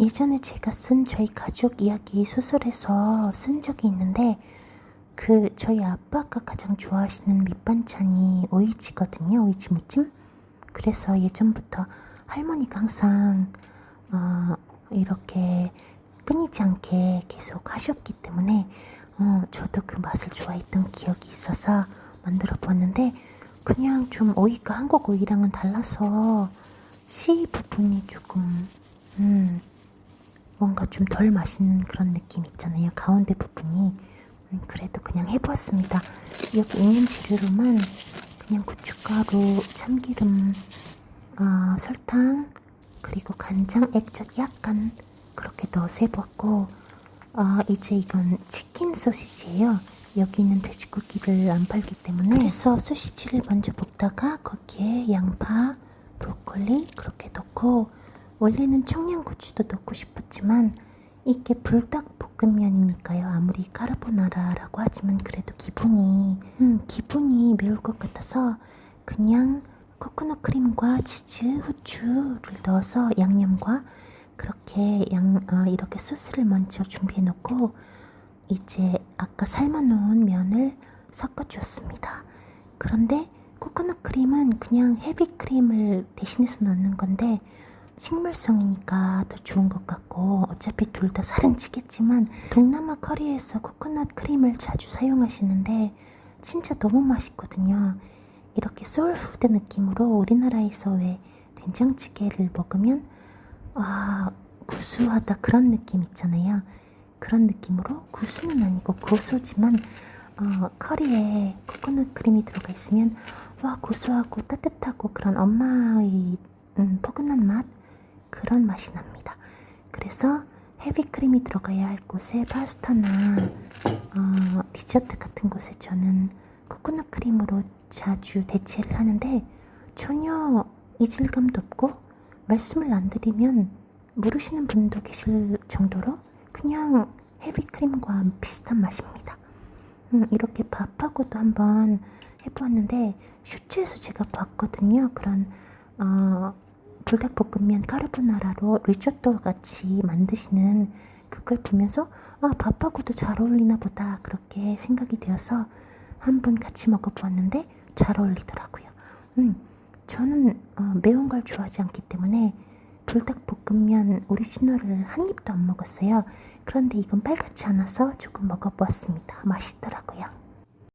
예전에 제가 쓴 저희 가족 이야기 소설에서 쓴 적이 있는데 그 저희 아빠가 가장 좋아하시는 밑반찬이 오이지거든요. 오이지 무침. 그래서 예전부터 할머니가 항상 어, 이렇게 끊이지 않게 계속 하셨기 때문에 어, 저도 그 맛을 좋아했던 기억이 있어서 만들어 보았는데 그냥 좀 오이가 한국 오이랑은 달라서 씨 부분이 조금 음, 뭔가 좀 덜 맛있는 그런 느낌 있잖아요. 가운데 부분이. 음, 그래도 그냥 해보았습니다. 여기 있는 재료로만 그냥 고춧가루, 참기름, 어, 설탕, 그리고 간장, 액젓 약간 그렇게 넣어서 해보았고, 어, 이제 이건 치킨 소시지예요. 여기는 돼지고기를 안 팔기 때문에 그래서 소시지를 먼저 볶다가 거기에 양파, 브로콜리 그렇게 넣고 원래는 청양고추도 넣고 싶었지만 이게 불닭볶음면이니까요. 아무리 까르보나라라고 하지만 그래도 기분이 음, 기분이 매울 것 같아서 그냥 코코넛 크림과 치즈, 후추를 넣어서 양념과 그렇게 양 어, 이렇게 소스를 먼저 준비해 놓고 이제 아까 삶아 놓은 면을 섞어 주었습니다. 그런데 코코넛 크림은 그냥 헤비 크림을 대신해서 넣는 건데 식물성이니까 더 좋은 것 같고 어차피 둘 다 살은 찌겠지만 동남아 커리에서 코코넛 크림을 자주 사용하시는데 진짜 너무 맛있거든요. 이렇게 소울푸드 느낌으로 우리나라에서 왜 된장찌개를 먹으면 아 구수하다 그런 느낌 있잖아요. 그런 느낌으로 구수는 아니고 고소지만 어, 커리에 코코넛 크림이 들어가 있으면 와 고소하고 따뜻하고 그런 엄마의 음, 포근한 맛 그런 맛이 납니다. 그래서 헤비 크림이 들어가야 할 곳에 파스타나 어, 디저트 같은 곳에 저는 코코넛 크림으로 자주 대체를 하는데 전혀 이질감도 없고 말씀을 안 드리면 모르시는 분도 계실 정도로 그냥 헤비 크림과 비슷한 맛입니다. 음, 이렇게 밥하고도 한번 해보았는데 슈츠에서 제가 봤거든요. 그런 어, 불닭볶음면 까르보나라로 리조또 같이 만드시는 그걸 보면서 아 밥하고도 잘 어울리나 보다 그렇게 생각이 되어서 한번 같이 먹어보았는데 잘 어울리더라고요. 음, 저는 어, 매운 걸 좋아하지 않기 때문에 불닭볶음면 오리지널을 한 입도 안 먹었어요. 그런데 이건 빨갛지 않아서 조금 먹어보았습니다. 맛있더라고요.